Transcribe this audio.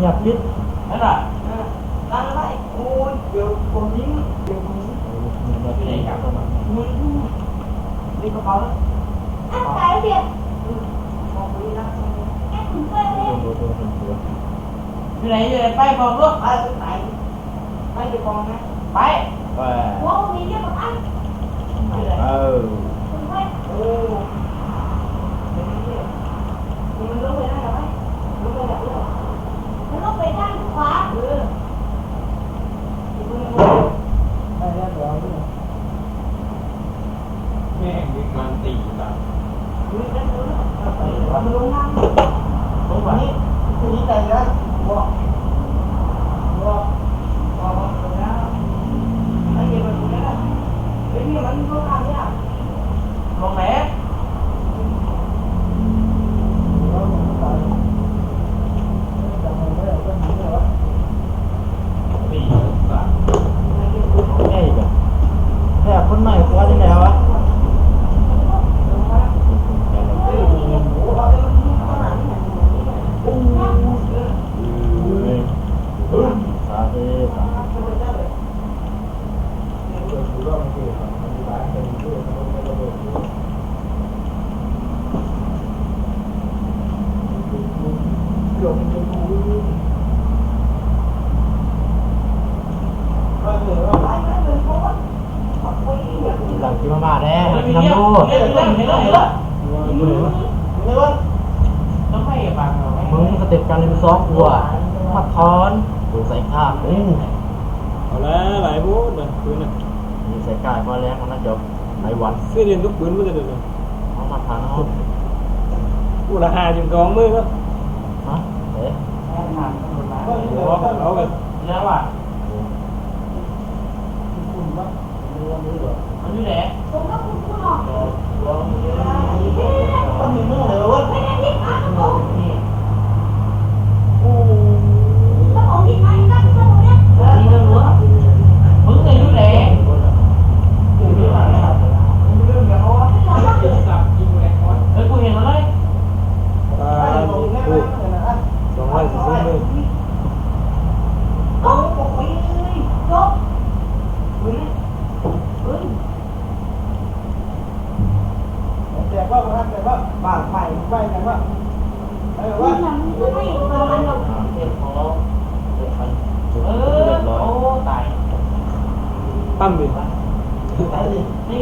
nhập biết thế là đang lại ôi kiểu cô ní kiểu cô ní cái này cảm ơn bạn. Đi có có ăn cái gì? Ừ, cái này ờ, bay còn nước bay bay. Bay được còn này bay. Wow. Wow, mình đi ăn. แม่งดึงมันตีแบบรู้ได้รู้ไปทำลงน้ำตรงนี้ตรงนี้ใจนะบอกบอกบอกบอกนะไอ้เหี้ยมันรงนี้นะไอ้เนี่ยมันรู้ทางเนี่ยลงไหนตีแบบแค่อีกอะแค่คนใหม่กว่าที่ไหนวะ สาธุสาธุหลังกินมาม่าแน่เห็นกินแล้วน้ำมูเล้วเห็นแล้วเห็นแล้วมึงต้องไปมึงสเต็ปการเล่นซอฟต์วัว มาทอนดูใส่ข้าวอู้เอาละหลายพูดนะปืนนะมีใส่กายมาแล้วของนักจบไอ้วันเสื้อเรียนทุกปืนมันจะเดินเอามาทานเอากูละหาจิมกองมือก็ฮะเอ๊ะหัวเอากันแล้วอะมันอยู่ไหน cũng có cũng cũng ngọt มันมีมือเลยวะ mấy anh biết ăn không นี่ nó ổn định anh các cái đồ đấy นี่ก็รู้มึงจะอยู่ไหน เฮ้ยกูเห็นแล้วเลย ตาถูกสองร้อยสี่สิบมือ chốt chốt แต่ ว่าบ้านแต่ว่าบ้านไผ่ไผ่แต่ว่าเออว่า nhưng mà nó thấy vào anh đâu อ่าเก็บของเก็บไปจุดเอเรีอยบร้อยโอ้ตายตั้มดิไผ่ดินี่